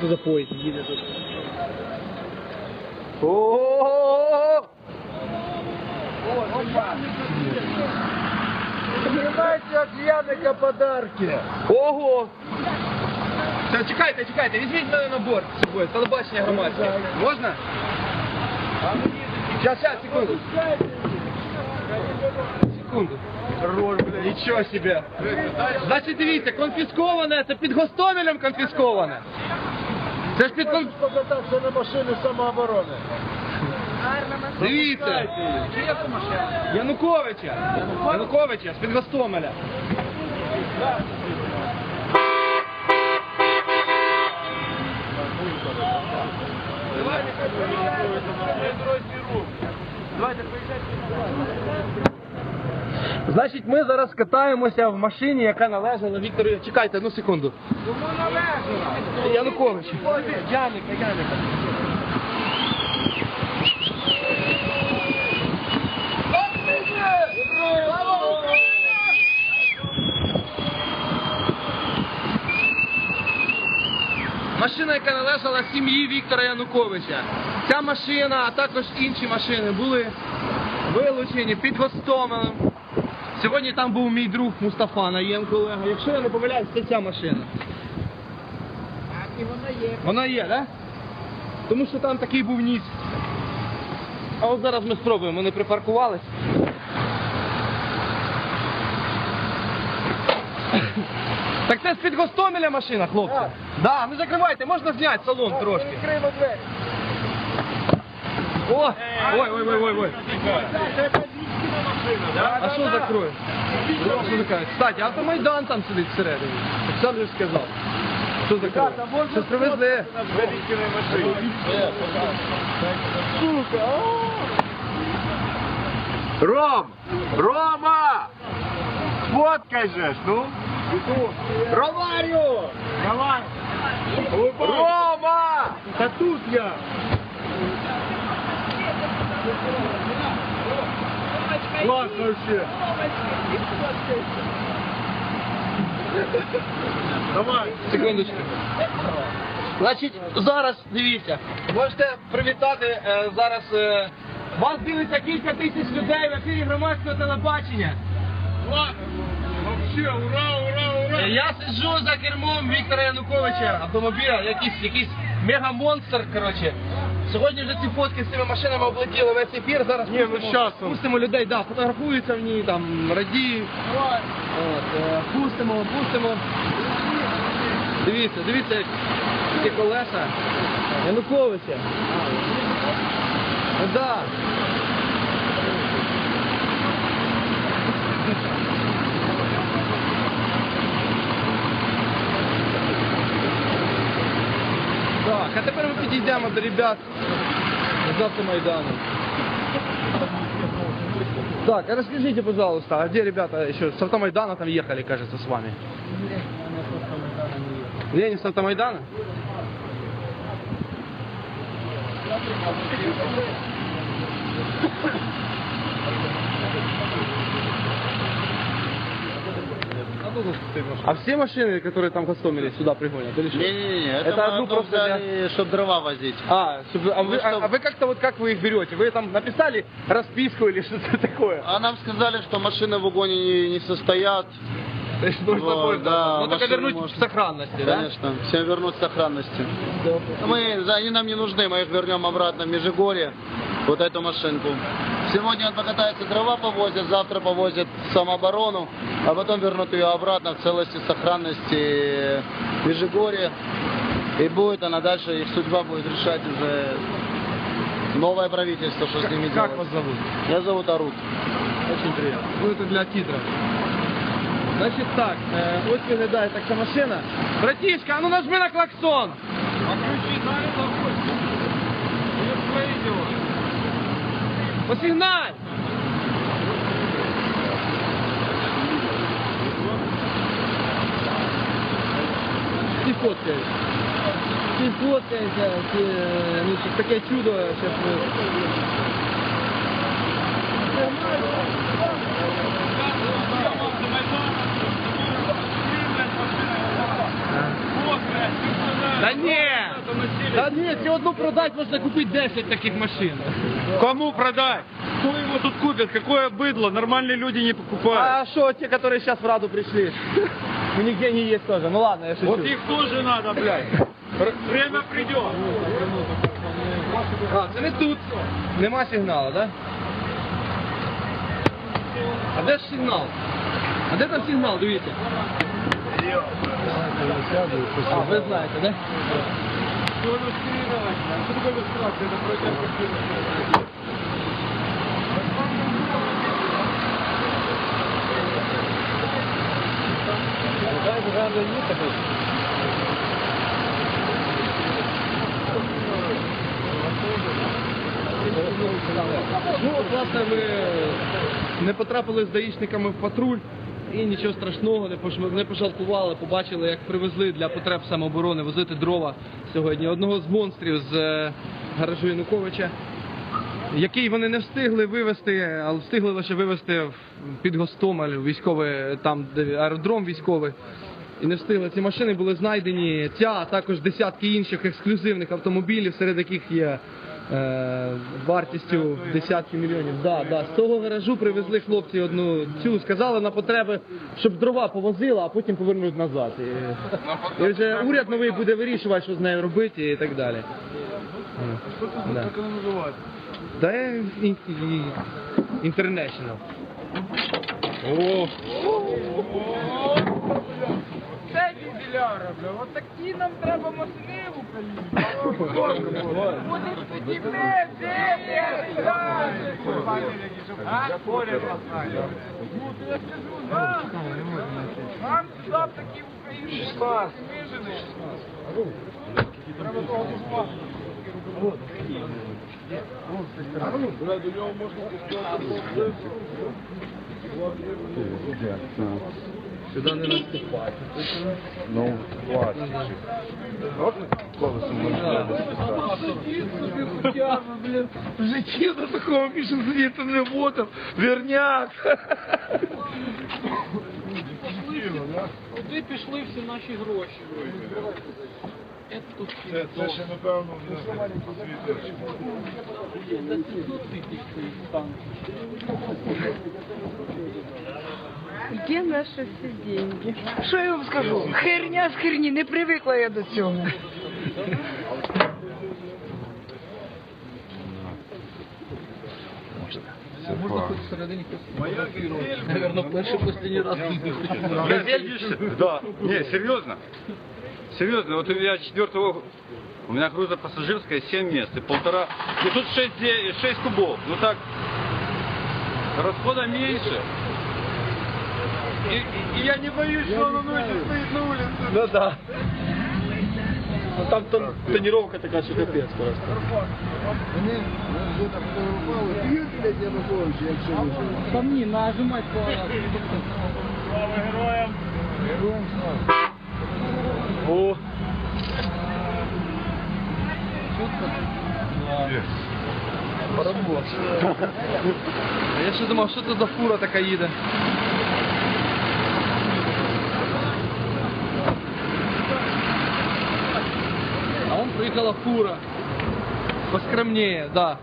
це за поїзд їде тут? От Яника подарки. Ого! Та чекайте, чекайте, візьміть мене на борт з собою, телебачення громадське. Можна? Сейчас, сейчас, секунду. Секунду. Нічого себе. Значить, дивіться, конфісковане, це під Гостомелем конфісковане. Це ж під кон... покататися на машині самооборони. Дивіться. Януковича. Януковича, з-під Гостомеля. Значить, ми зараз катаємося в машині, яка належала Віктору. Чекайте, одну секунду. Янукович. Яника, Яника. Машина, яка належала сім'ї Віктора Януковича. Ця машина, а також інші машини були вилучені під Гостомелем. Сьогодні там був мій друг Мустафа Наєм, колега. Якщо я не помиляюсь, це ця машина. І вона є. Вона є, так? Да? Тому що там такий був ніс. А от зараз ми спробуємо, вони припаркувались. Так це з-під Гостомеля машина, хлопці. Так. Да, ну закривайте, можна зняти салон трошки. Відкриємо двері. О! Ой, ой, ой, ой, ой. А що закроє? Кстати, автомайдан там сидить всередині. Олександр же сказав. Що закроє? Щось привезли. Сука, Ром! Рома! Фоткай же ж, ну! Ромарю! Давай! Рома! Та тут я! Классно вообще! Давай! Секундочку. Значить, зараз дивіться, можете привітати е, зараз. Е, вас дивиться кілька тисяч людей в ефірі громадського телебачення. Вообще, ура, ура, ура! Е, Я сиджу за кермом Віктора Януковича автомобіля, якийсь якийсь мегамонстр, коротше. Сьогодні вже ці фотки з цими машинами облетіли весь ефір. Зараз Ні, ну, пустимо, щас, ну. пустимо людей, да, фотографуються в ній, там радіють. От, е, пустимо, пустимо. Дивіться, дивіться, як ці колеса Януковича. Ну, да. Підійдемо до ребят з автомайдану. Так, а расскажите, пожалуйста, а где ребята еще с автомайдана там ехали, кажется, с вами? Не, не с автомайдана? А все машины, которые там в Гостомеле, сюда пригонят? Или что? Не-не-не, это, Это мы одну просто для- чтобы дрова возить. А, чтобы- а, вы, Ну, а- что- а вы как-то вот как вы их берете? Вы там написали расписку или что-то такое? А нам сказали, что машины в угоне не, не состоят. То есть нужно Вот, будет да, ну, только вернуть можно. в сохранности, да? Конечно, всем вернуть в сохранности. Мы, за- они нам не нужны, мы их вернем обратно в Межигорье, вот эту машинку. Сегодня он покатается, дрова повозят, завтра повозят самооборону, а потом вернут ее обратно в целости, сохранности в Межигорье. И будет она дальше, их судьба будет решать уже новое правительство, что с ними Как делать. вас зовут? Меня зовут Арут. Очень приятно. Ну это для титра. Значить так, е, ось виглядає так ця машина. Братішка, а ну нажми на клаксон. Посигналь! Всі фоткають. Всі фоткаються, всі, е, ну, щось таке чудо, зараз Да не! Та ні, ці одну продать можна купити 10 таких машин. Кому продать? Кто его тут купит? Какое быдло? Нормальные люди не покупают. А що, ті, которые сейчас в Раду пришли? У них деньги есть тоже. Ну ладно, я шучу. Вот их тоже надо, блядь. Р- Время придет. А, це не тут. Нема сигналу, да? А де ж сигнал? А де там сигнал, дивіться? А, ви знаєте, да? Ну, от, власне, ми не потрапили з даїшниками в патруль і нічого страшного, не не пожалкували, побачили, як привезли для потреб самооборони возити дрова сьогодні. Одного з монстрів з е, гаражу Януковича, який вони не встигли вивезти, але встигли лише вивезти під Гостомель, військовий, там де аеродром військовий. І не встигли. Ці машини були знайдені. Ця, а також десятки інших ексклюзивних автомобілів, серед яких є вартістю десятки мільйонів. Да, да. З того гаражу привезли хлопці одну цю, сказали на потреби, щоб дрова повозила, а потім повернуть назад. І, і вже уряд новий буде вирішувати, що з нею робити і так далі. Называется? Да, і- і- International. О, Це дізеляра, бля, от такі нам треба машини в Україні. Будеш тоді. Ну, то я скажу, нам, нам сюди такі в Україні вижені. Треба того дозволити. Сюди не наступати. Ну, хватит. В житті до такого світу не ботом. Верняк. Куди пішли всі наші гроші? Це тут Це, це ще, напевно, вже Где наши все деньги? Що я вам скажу? Херня з херні, не привикла я до цього. Можна хоч всередині Наверно, перший останній раз. Да. Не, серьезно. Серьезно, вот у меня четвертого, у меня грузопассажирская 7 мест и полтора, и тут 6, 6 кубов. Ну так, расхода меньше. И, и- и я не боюсь, что он ночью стоит на улице. Ну да. Ну там тон, тонировка така, що капець просто. По мені, нажимать по О. Паровоз. А я ще думав, що це за фура така їде. А он приїхала фура. Поскромнее, да.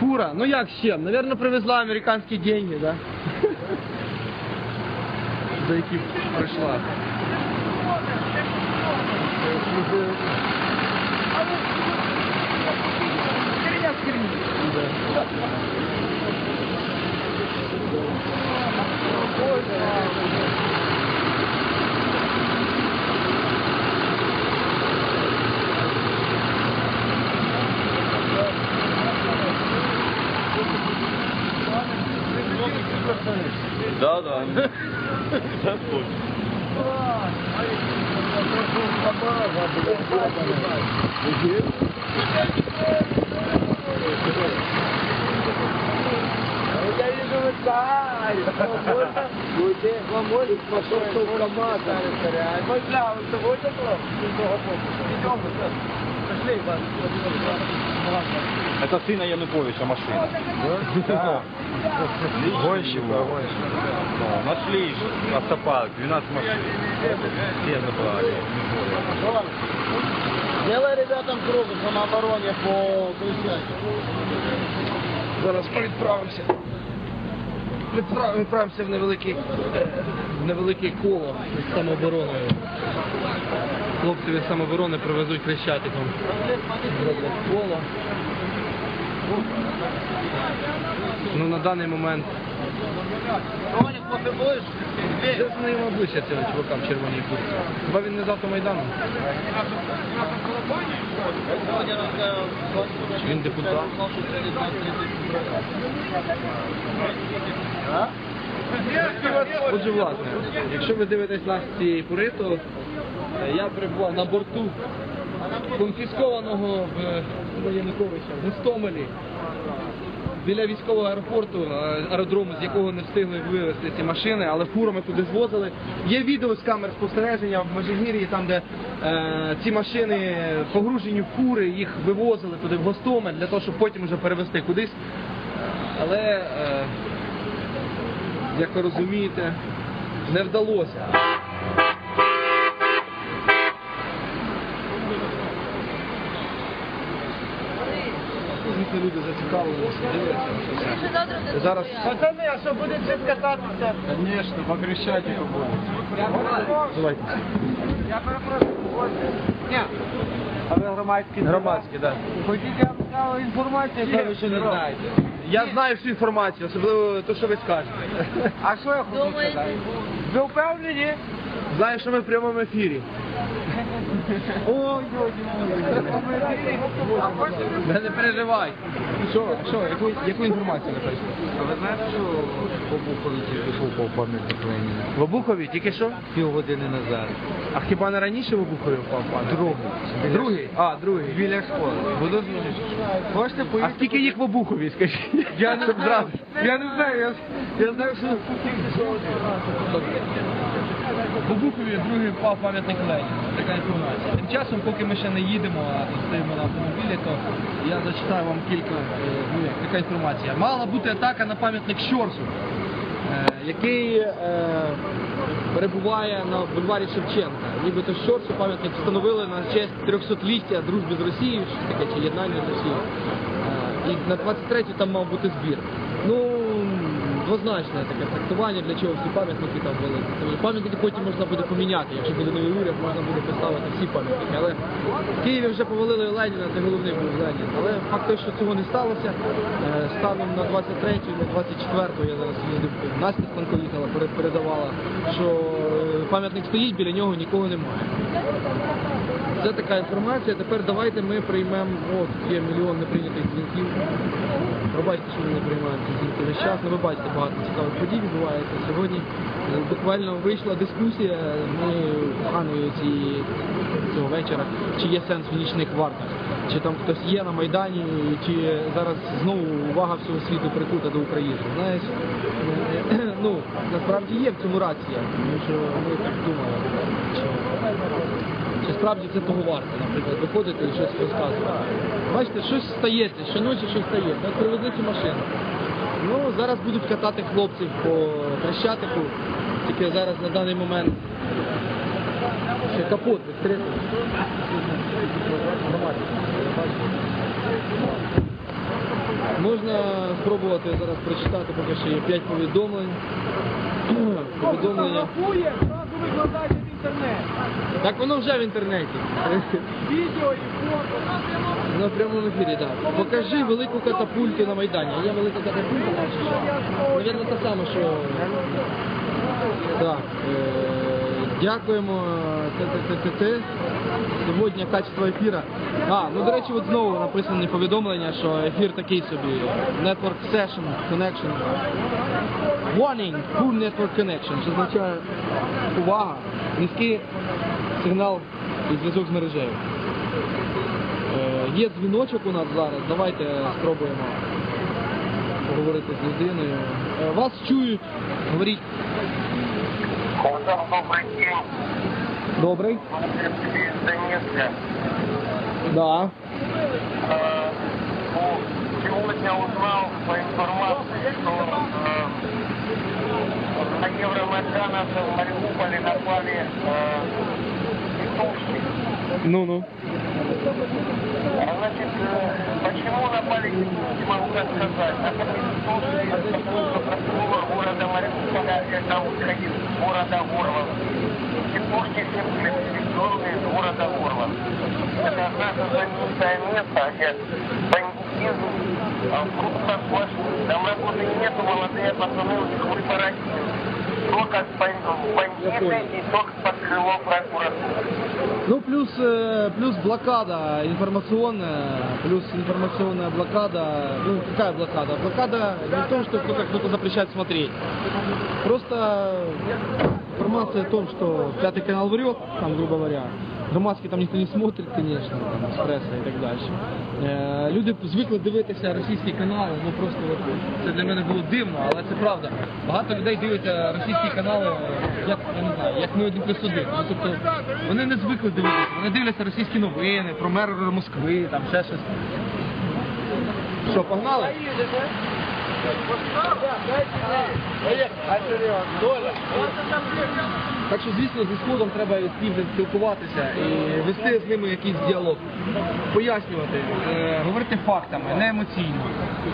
Фура, ну як ще? Наверное, привезла американські деньги, да? За які прийшла. Херня Бля, ви сьогодні було? Пошли, Іван. Это сына Януковича машина. Да. Гонщик. Да, Нашли автопарк, 12 машин. Все забрали. Делай ребятам круг в самообороне по Крещатику. Зараз відправимося. Відправ- Відправимося в невеликий, в невелике коло з самообороною. Хлопці від самооборони привезуть хрещатиком. Коло. Ну на даний момент де з ним обличчя цього чувака в червоній куртці. Хіба він не з автомайдану? Сегодня. Він депутат. Отже, власне, якщо ви дивитесь нас з цієї пори, то е, я перебував на борту конфіскованого в в Гостомелі біля військового аеропорту, е, аеродрому, з якого не встигли вивезти ці машини, але фурами туди звозили. Є відео з камер спостереження в Межигір'ї, там де е, ці машини погружені в фури, їх вивозили туди в Гостомель для того, щоб потім вже перевезти кудись. Але е, як ви розумієте, не вдалося. Звідти люди зацікавилися, дивляться. Зараз Пацани, а що буде цим кататися? Конечно, по Крещатику будет. давайте. Я перепрошую. Ні. А ви громадські? Громадські, так. Хотіть цікаву інформацію, яку ви ще не знаєте. Я знаю всю інформацію, особливо те, що ви скажете. А що я хочу сказати? Ви впевнені? Знаю, що ми в прямому ефірі. Ой, ой, ой. А хочете ви Не, переживай. Що, що, яку, яку інформацію ви? А ви знаєте, що в Обухові тільки що впав пам'ятник Леніна? В Обухові тільки що? Півгодини назад. А хіба не раніше в Обухові впав пам'ятник? Другий. Другий? А, другий. Біля школи. Буду Хочете А поїхати? скільки їх в Обухові, скажіть? Я не Щоб знаю. зразу. Я не знаю, я, я знаю, що В Обухові другий впав пам'ятник Леніна. Така інформація. Тим часом, поки ми ще не їдемо, а стоїмо на автомобілі, то я зачитаю вам кілька, е, ну така інформація. Мала бути атака на пам'ятник Щорсу, е, який е, перебуває на бульварі Шевченка. Нібито Щорсу пам'ятник встановили на честь 300-ліття дружби з Росією, щось таке, чи єднання з Росією. І на 23-ю там мав бути збір. Ну, двозначне таке трактування, для чого всі пам'ятники там були. Тобто Пам'ятники потім можна буде поміняти. Якщо буде новий уряд, можна буде поставити всі пам'ятники. Але в Києві вже повалили Леніна, це головний був Ленін. Але факт той, що цього не сталося. Е, Станом на 23-ю, на 24-ю, я зараз їздив, Настя Станко їхала, передавала, що е, пам'ятник стоїть, біля нього нікого немає. Це така інформація. Тепер давайте ми приймемо. От є мільйон неприйнятих дзвінків. Пробачте, що ми не приймаємо ці дзвінки весь час. Ви бачите, багато цікавих подій відбувається. Сьогодні е, буквально вийшла дискусія. Ми поганою цієї цього вечора, чи є сенс в нічних вартах, чи там хтось є на Майдані, чи зараз знову увага всього світу прикута до України. Знаєш, е, ну насправді є в цьому рація, тому що ми так думали. Чи справді це того варто, наприклад, виходити і щось розказувати. Бачите, щось стається, щоночі щось стається. От привезли цю машину. Ну, зараз будуть катати хлопців по Хрещатику, тільки зараз на даний момент ще капот відкритий. Можна спробувати зараз прочитати, поки що є 5 повідомлень. Повідомлення. Фотографує, зразу викладайте в інтернет. Так воно вже в інтернеті. Відео і фото. На прямому ефірі, так. Покажи велику катапульту на Майдані. Є велика катапульта, бачиш? Навірно, та сама, що. Так. Е, дякуємо. Сьогодні качество ефіра. А, ну до речі, от знову написані повідомлення, що ефір такий собі. Network session, connection. Warning, poor network connection, що означає увага, низький сигнал і зв'язок з мережею. Е, Є дзвіночок у нас зараз, давайте спробуємо поговорити з людиною. Е, Вас чують, говоріть. Богдан, добрый день. Добрий. Из Донецка. Да. Э, я узнал по информации, что э, на Евромайдановцев в Мариуполе напали ну, ну. Значит, э, почему напали, не могу рассказать. А после того, города Мариуполя, когда уходил из города Ворван. Сипушки все были из города Ворван. Это наше знаменитое место, где бандитизм, э, а в вдруг пошло, там работы нету, молодые пацаны, у них корпоративы. Только бандиты и только крыло прокуратуры. Ну, плюс, э, плюс блокада информационная, плюс информационная блокада. Ну, какая блокада? Блокада не в том, что кто-то кто-то запрещает смотреть. Просто информация о том, что пятый канал врет, там, грубо говоря. Громадський там ніхто не смотрить, звісно, там, еспресо і так далі. Е, люди звикли дивитися російські канали, ну просто от, це для мене було дивно, але це правда. Багато людей дивляться російські канали, як я не знаю, як ми один плюс один. Ну, тобто вони не звикли дивитися, вони дивляться російські новини, про мера Москви, там ще щось. Що, погнали? Так що, звісно, зі сходом треба південь спілкуватися і вести з ними якийсь діалог, пояснювати, е, говорити фактами, не емоційно.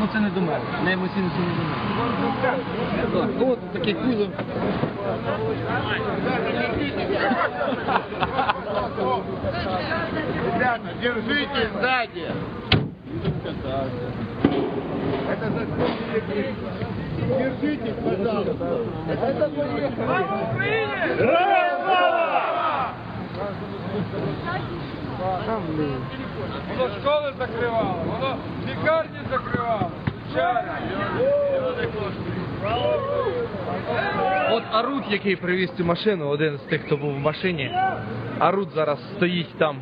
Ну це не до мене. Не емоційно це не до мене. Так, от такий кузов. Ребята, держите сзади. Это за Держите, пожалуйста. Это Воно школи закривало, воно лікарні закривало. От Арут, який привіз цю машину, один з тих, хто був в машині. Арут зараз стоїть там.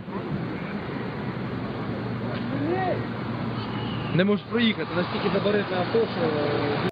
Не можеш проїхати, настільки забарити авто, що